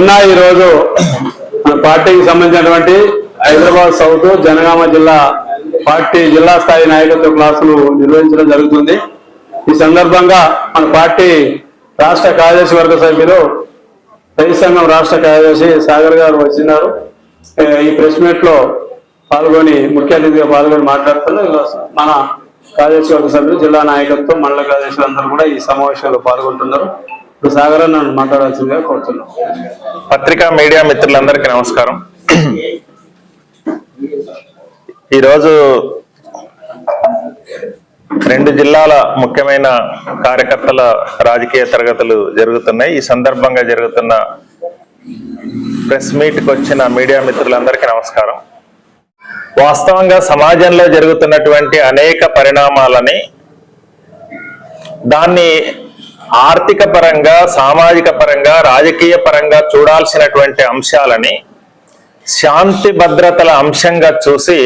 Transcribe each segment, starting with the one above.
నిన్న ఈరోజు మన పార్టీకి సంబంధించినటువంటి హైదరాబాద్ సౌత్ జనగామ జిల్లా పార్టీ జిల్లా స్థాయి నాయకత్వ క్లాసులు నిర్వహించడం జరుగుతుంది. ఈ సందర్భంగా మన పార్టీ రాష్ట్ర కార్యదర్శి వర్గ సభ్యులు రైతు సంఘం రాష్ట్ర కార్యదర్శి సాగర్ గారు వచ్చినారు. ఈ ప్రెస్ మీట్లో పాల్గొని ముఖ్య అతిథిగా పాల్గొని మాట్లాడుతున్నారు. మన కార్యదర్శి వర్గ సభ్యులు జిల్లా నాయకత్వం మండల కార్యదర్శులు అందరూ కూడా ఈ సమావేశంలో పాల్గొంటున్నారు. ఇప్పుడు సాగర్ నన్ను మాట్లాడాల్సిందిగా కోరుతున్నాను పత్రికా మీడియా మిత్రులందరికీ నమస్కారం. ఈరోజు రెండు జిల్లాల ముఖ్యమైన కార్యకర్తల రాజకీయ తరగతులు జరుగుతున్నాయి. ఈ సందర్భంగా జరుగుతున్న ప్రెస్ మీట్కి వచ్చిన మీడియా మిత్రులందరికీ నమస్కారం. వాస్తవంగా సమాజంలో జరుగుతున్నటువంటి అనేక పరిణామాలని దాన్ని ఆర్థిక పరంగా సామాజిక పరంగా రాజకీయ పరంగా చూడాల్సినటువంటి అంశాలని శాంతి భద్రతల అంశంగా చూసి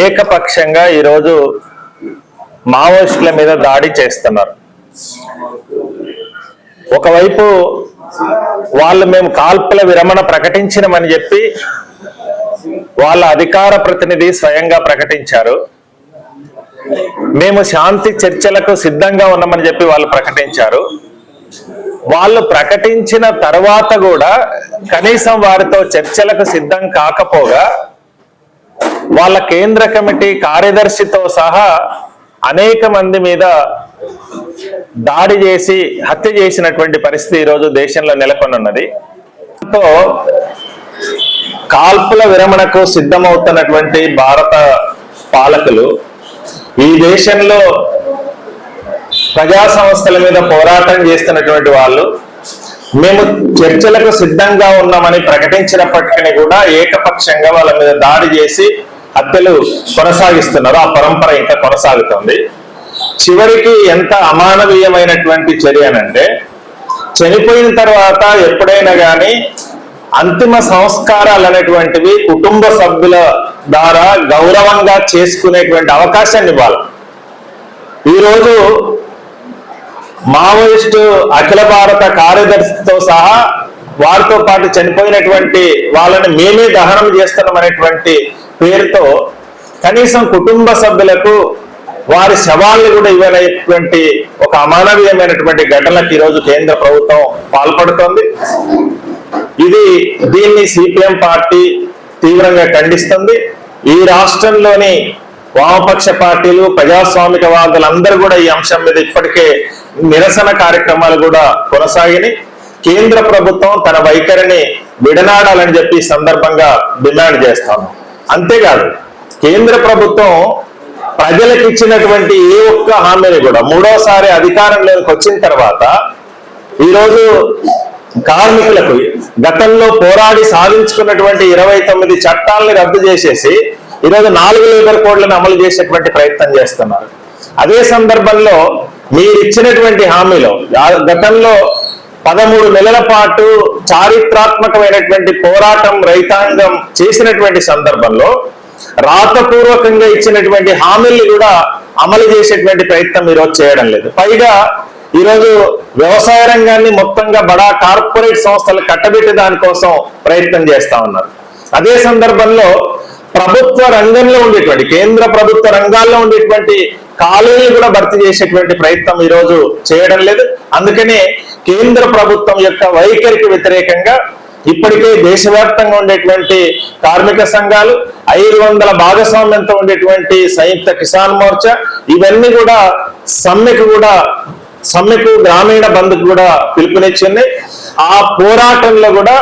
ఏకపక్షంగా ఈరోజు మావోయిస్టుల మీద దాడి చేస్తున్నారు. ఒకవైపు వాళ్ళు మేము కాల్పుల విరమణ ప్రకటించినమని చెప్పి వాళ్ళ అధికార ప్రతినిధి స్వయంగా ప్రకటించారు. మేము శాంతి చర్చలకు సిద్ధంగా ఉన్నామని చెప్పి వాళ్ళు ప్రకటించారు. వాళ్ళు ప్రకటించిన తర్వాత కూడా కనీసం వారితో చర్చలకు సిద్ధం కాకపోగా వాళ్ళ కేంద్ర కమిటీ కార్యదర్శితో సహా అనేక మంది మీద దాడి చేసి హత్య చేసినటువంటి పరిస్థితి ఈరోజు దేశంలో నెలకొని ఉన్నది తో కాల్పుల విరమణకు సిద్ధమవుతున్నటువంటి భారత పాలకులు ఈ దేశంలో ప్రజా సంస్థల మీద పోరాటం చేస్తున్నటువంటి వాళ్ళు మేము చర్చలకు సిద్ధంగా ఉన్నామని ప్రకటించినప్పటికీ కూడా ఏకపక్షంగా వాళ్ళ మీద దాడి చేసి హత్యలు కొనసాగిస్తున్నారు. ఆ పరంపర ఇంకా కొనసాగుతుంది. చివరికి ఎంత అమానవీయమైనటువంటి చర్య అంటే చనిపోయిన తర్వాత ఎప్పుడైనా కానీ అంతిమ సంస్కారాలు అనేటువంటివి కుటుంబ సభ్యుల ద్వారా గౌరవంగా చేసుకునేటువంటి అవకాశాన్ని ఇవ్వాలి. ఈరోజు మావోయిస్టు అఖిల భారత కార్యదర్శితో సహా వారితో పాటు చనిపోయినటువంటి వాళ్ళని మేమే దహనం చేస్తున్నాం అనేటువంటి పేరుతో కనీసం కుటుంబ సభ్యులకు వారి శవాల్ని కూడా ఇవ్వనటువంటి ఒక అమానవీయమైనటువంటి ఘటనలకు ఈరోజు కేంద్ర ప్రభుత్వం పాల్పడుతోంది. ఇది దీన్ని సిపిఎం పార్టీ తీవ్రంగా ఖండిస్తుంది. ఈ రాష్ట్రంలోని వామపక్ష పార్టీలు ప్రజాస్వామికవాదులందరూ కూడా ఈ అంశం మీద ఇప్పటికే నిరసన కార్యక్రమాలు కూడా కొనసాగినాయి. కేంద్ర ప్రభుత్వం తన వైఖరిని విడనాడాలని చెప్పి సందర్భంగా డిమాండ్ చేస్తాను అంతేకాదు కేంద్ర ప్రభుత్వం ప్రజలకు ఇచ్చినటువంటి ఏ ఒక్క హామీని కూడా మూడోసారి అధికారంలోకి వచ్చిన తర్వాత ఈరోజు కార్మికులకు గతంలో పోరాడి సాధించుకున్నటువంటి ఇరవై తొమ్మిది చట్టాలని రద్దు చేసేసి ఈరోజు నాలుగు లేబర్ కోడ్లను అమలు చేసేటువంటి ప్రయత్నం చేస్తున్నారు. అదే సందర్భంలో మీరు ఇచ్చినటువంటి హామీలో గతంలో పదమూడు నెలల పాటు చారిత్రాత్మకమైనటువంటి పోరాటం రైతాంగం చేసినటువంటి సందర్భంలో రాతపూర్వకంగా ఇచ్చినటువంటి హామీల్ని కూడా అమలు చేసేటువంటి ప్రయత్నం ఈరోజు చేయడం లేదు. పైగా ఈరోజు వ్యవసాయ రంగాన్ని మొత్తంగా బడా కార్పొరేట్ సంస్థలు కట్టబెట్టి దానికోసం ప్రయత్నం చేస్తా ఉన్నారు. అదే సందర్భంలో ప్రభుత్వ రంగంలో ఉండేటువంటి కేంద్ర ప్రభుత్వ రంగాల్లో ఉండేటువంటి కాలేజీలు కూడా భర్తీ చేసేటువంటి ప్రయత్నం ఈ రోజు చేయడం లేదు. అందుకనే కేంద్ర ప్రభుత్వం యొక్క వైఖరికి వ్యతిరేకంగా ఇప్పటికే దేశవ్యాప్తంగా ఉండేటువంటి కార్మిక సంఘాలు ఐదు వందల భాగస్వామ్యంతో ఉండేటువంటి సంయుక్త కిసాన్ మోర్చా ఇవన్నీ కూడా సమ్మెకు కూడా సమ్మెకు గ్రామీణ బంద్ కూడా పిలుపునిచ్చింది. ఆ పోరాటంలో కూడా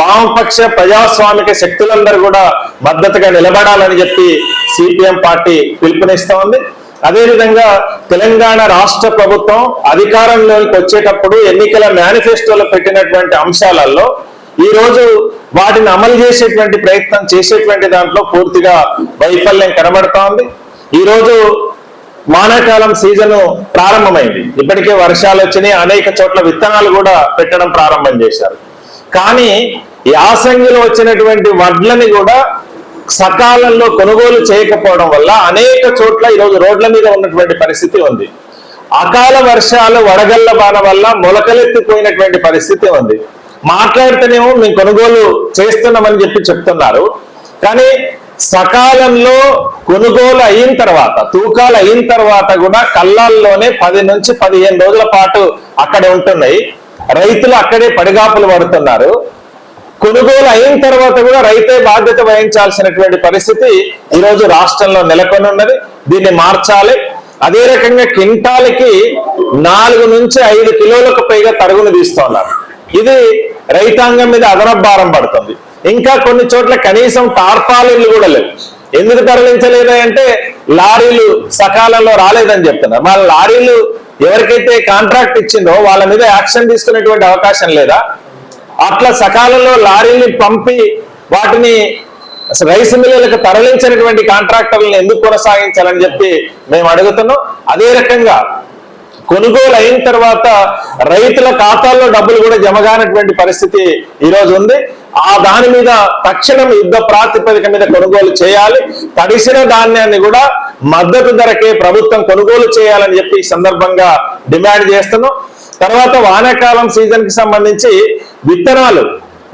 వామపక్ష ప్రజాస్వామిక శక్తులందరూ కూడా మద్దతుగా నిలబడాలని చెప్పి సిపిఎం పార్టీ పిలుపునిస్తా ఉంది. అదేవిధంగా తెలంగాణ రాష్ట్ర ప్రభుత్వం అధికారంలోకి వచ్చేటప్పుడు ఎన్నికల మేనిఫెస్టోలో పెట్టినటువంటి అంశాలలో ఈ రోజు వాటిని అమలు చేసేటువంటి ప్రయత్నం చేసేటువంటి దాంట్లో పూర్తిగా వైఫల్యం కనబడతా ఉంది. ఈ రోజు వానాకాలం సీజన్ ప్రారంభమైంది. ఇప్పటికే వర్షాలు వచ్చినాయి. అనేక చోట్ల విత్తనాలు కూడా పెట్టడం ప్రారంభం చేశారు. కానీ యాసంగిలో వచ్చినటువంటి వడ్లని కూడా సకాలంలో కొనుగోలు చేయకపోవడం వల్ల అనేక చోట్ల ఈరోజు రోడ్ల మీద ఉన్నటువంటి పరిస్థితి ఉంది. అకాల వర్షాలు వడగళ్ళ బాన వల్ల మొలకలెత్తిపోయినటువంటి పరిస్థితి ఉంది. మాట్లాడితేనేమో మేము కొనుగోలు చేస్తున్నామని చెప్పి చెప్తున్నారు. కానీ సకాలంలో కొనుగోలు అయిన తర్వాత తూకాలు అయిన తర్వాత కూడా కళ్ళాల్లోనే పది నుంచి పదిహేను రోజుల పాటు అక్కడ ఉంటున్నాయి. రైతులు అక్కడే పడిగాపులు పడుతున్నారు. కొనుగోలు అయిన తర్వాత కూడా రైతే బాధ్యత వహించాల్సినటువంటి పరిస్థితి ఈరోజు రాష్ట్రంలో నెలకొని ఉన్నది దీన్ని మార్చాలి. అదే రకంగా కింటాలకి నాలుగు నుంచి ఐదు కిలోలకు పైగా తరుగును తీస్తున్నారు. ఇది రైతాంగం మీద అదనపు భారం పడుతుంది. ఇంకా కొన్ని చోట్ల కనీసం టార్పాలిన్లు కూడా లేవు. ఎందుకు తరలించలేదు అంటే లారీలు సకాలంలో రాలేదని చెప్తున్నారు మన లారీలు ఎవరికైతే కాంట్రాక్ట్ ఇచ్చిందో వాళ్ళ మీద యాక్షన్ తీసుకునేటువంటి అవకాశం లేదా? అట్లా సకాలంలో లారీని పంపి వాటిని రైస్ మిల్లులకు తరలించినటువంటి కాంట్రాక్టర్లను ఎందుకు కొనసాగించాలని చెప్పి మేము అడుగుతున్నాం. అదే రకంగా కొనుగోలు అయిన తర్వాత రైతుల ఖాతాల్లో డబ్బులు కూడా జమ కానటువంటి పరిస్థితి ఈరోజు ఉంది. ఆ దాని మీద తక్షణం యుద్ధ ప్రాతిపదిక మీద కొనుగోలు చేయాలి. తడిసిన ధాన్యాన్ని కూడా మద్దతు ధరకే ప్రభుత్వం కొనుగోలు చేయాలని చెప్పి ఈ సందర్భంగా డిమాండ్ చేస్తున్నాం. తర్వాత వానాకాలం సీజన్కి సంబంధించి విత్తనాలు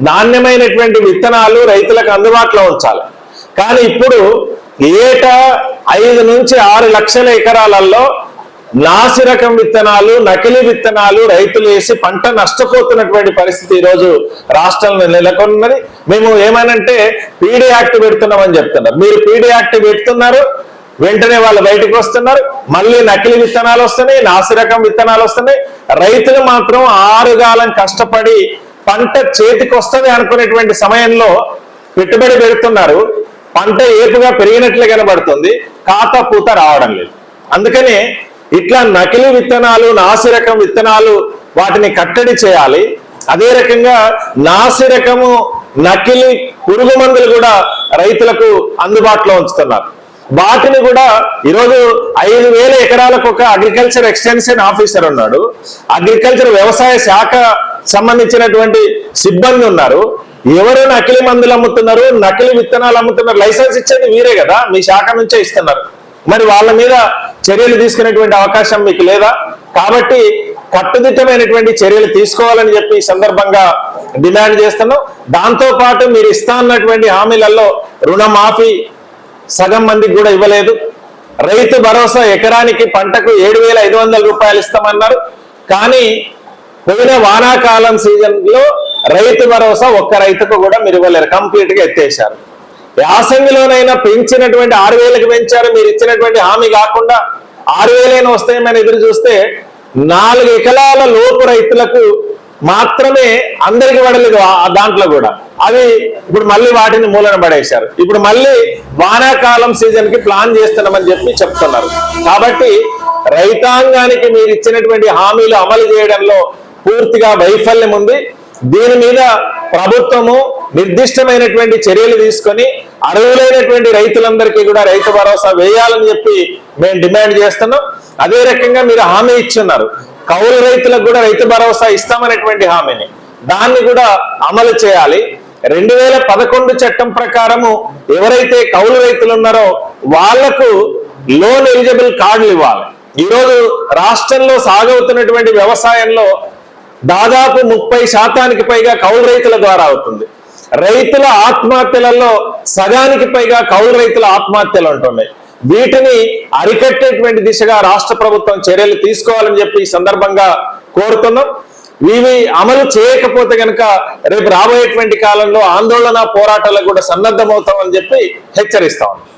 నాణ్యమైనటువంటి విత్తనాలు రైతులకు అందుబాటులో ఉంచాలి. కానీ ఇప్పుడు ఏటా ఐదు నుంచి ఆరు లక్షల ఎకరాలలో నాసి రకం విత్తనాలు నకిలీ విత్తనాలు రైతులు వేసి పంట నష్టపోతున్నటువంటి పరిస్థితి ఈ రోజు రాష్ట్రంలో నెలకొన్నది. మేము ఏమనంటే పీడీ యాక్ట్ పెడుతున్నామని చెప్తున్నారు. మీరు పీడీ యాక్ట్ పెడుతున్నారు వెంటనే వాళ్ళు బయటకు వస్తున్నారు మళ్ళీ నకిలీ విత్తనాలు వస్తున్నాయి నాసి రకం విత్తనాలు వస్తున్నాయి. రైతులు మాత్రం ఆరుగాలం కష్టపడి పంట చేతికి వస్తుంది అనుకునేటువంటి సమయంలో పెట్టుబడి పెడుతున్నారు. పంట ఏపుగా పెరిగినట్లు కనబడుతుంది. ఖాతా పూత రావడం లేదు. అందుకని ఇట్లా నకిలీ విత్తనాలు నాసిరకం విత్తనాలు వాటిని కట్టడి చేయాలి. అదే రకంగా నాసిరకము నకిలీ పురుగు మందులు కూడా రైతులకు అందుబాటులో ఉంచుతున్నారు. వాటిని కూడా ఈరోజు ఐదు వేల ఎకరాలకు ఒక అగ్రికల్చర్ ఎక్స్టెన్షన్ ఆఫీసర్ ఉన్నాడు. అగ్రికల్చర్ వ్యవసాయ శాఖ సంబంధించినటువంటి సిబ్బంది ఉన్నారు. ఎవరు నకిలీ మందులు అమ్ముతున్నారు నకిలీ విత్తనాలు అమ్ముతున్నారు లైసెన్స్ ఇచ్చేది మీరే కదా మీ శాఖ నుంచే ఇస్తున్నారు. మరి వాళ్ళ మీద చర్యలు తీసుకునేటువంటి అవకాశం మీకు లేదా? కాబట్టి కట్టుదిట్టమైనటువంటి చర్యలు తీసుకోవాలని చెప్పి ఈ సందర్భంగా డిమాండ్ చేస్తున్నాం. దాంతో పాటు మీరు ఇస్తా అన్నటువంటి హామీలలో రుణమాఫీ సగం మందికి కూడా ఇవ్వలేదు. రైతు భరోసా ఎకరానికి పంటకు ఏడు వేల ఐదు వందల రూపాయలు ఇస్తామన్నారు. కానీ పోయిన వానాకాలం సీజన్లో రైతు భరోసా ఒక్క రైతుకు కూడా మీరు ఇవ్వలేరు. కంప్లీట్గా ఎత్తేశారు. యాసంగిలోనైనా పెంచినటువంటి ఆరు వేలకు పెంచారు మీరు ఇచ్చినటువంటి హామీ కాకుండా ఆరు వేలైనా వస్తాయని ఎదురు చూస్తే నాలుగు ఎకరాల లోపు రైతులకు మాత్రమే అందరికి పడలేదు ఆ దాంట్లో కూడా. అవి ఇప్పుడు మళ్ళీ వాటిని మూలన పడేశారు. ఇప్పుడు మళ్ళీ వానాకాలం సీజన్కి ప్లాన్ చేస్తున్నామని చెప్పి చెప్తున్నారు. కాబట్టి రైతాంగానికి మీరు ఇచ్చినటువంటి హామీలు అమలు చేయడంలో పూర్తిగా వైఫల్యం ఉంది. దీని మీద ప్రభుత్వము నిర్దిష్టమైనటువంటి చర్యలు తీసుకొని అర్హులైనటువంటి రైతులందరికీ కూడా రైతు భరోసా వేయాలని చెప్పి మేము డిమాండ్ చేస్తున్నాం. అదే రకంగా మీరు హామీ ఇచ్చున్నారు. కౌలు రైతులకు కూడా రైతు భరోసా ఇస్తామనేటువంటి హామీని. దాన్ని కూడా అమలు చేయాలి. రెండు వేల పదకొండు చట్టం ప్రకారము ఎవరైతే కౌలు రైతులు ఉన్నారో వాళ్ళకు లోన్ ఎలిజిబుల్ కార్డులు ఇవ్వాలి. ఈరోజు రాష్ట్రంలో సాగవుతున్నటువంటి వ్యవసాయంలో దాదాపు ముప్పై శాతానికి పైగా కౌలు రైతుల ద్వారా అవుతుంది. రైతుల ఆత్మహత్యలలో సగానికి పైగా కౌలు రైతుల ఆత్మహత్యలు ఉంటున్నాయి వీటిని అరికట్టేటువంటి దిశగా రాష్ట్ర ప్రభుత్వం చర్యలు తీసుకోవాలని చెప్పి ఈ సందర్భంగా కోరుతున్నాం. ఇవి అమలు చేయకపోతే గనక రేపు రాబోయేటువంటి కాలంలో ఆందోళన పోరాటాలకు కూడా సన్నద్ధమవుతామని చెప్పి హెచ్చరిస్తా ఉన్నాం.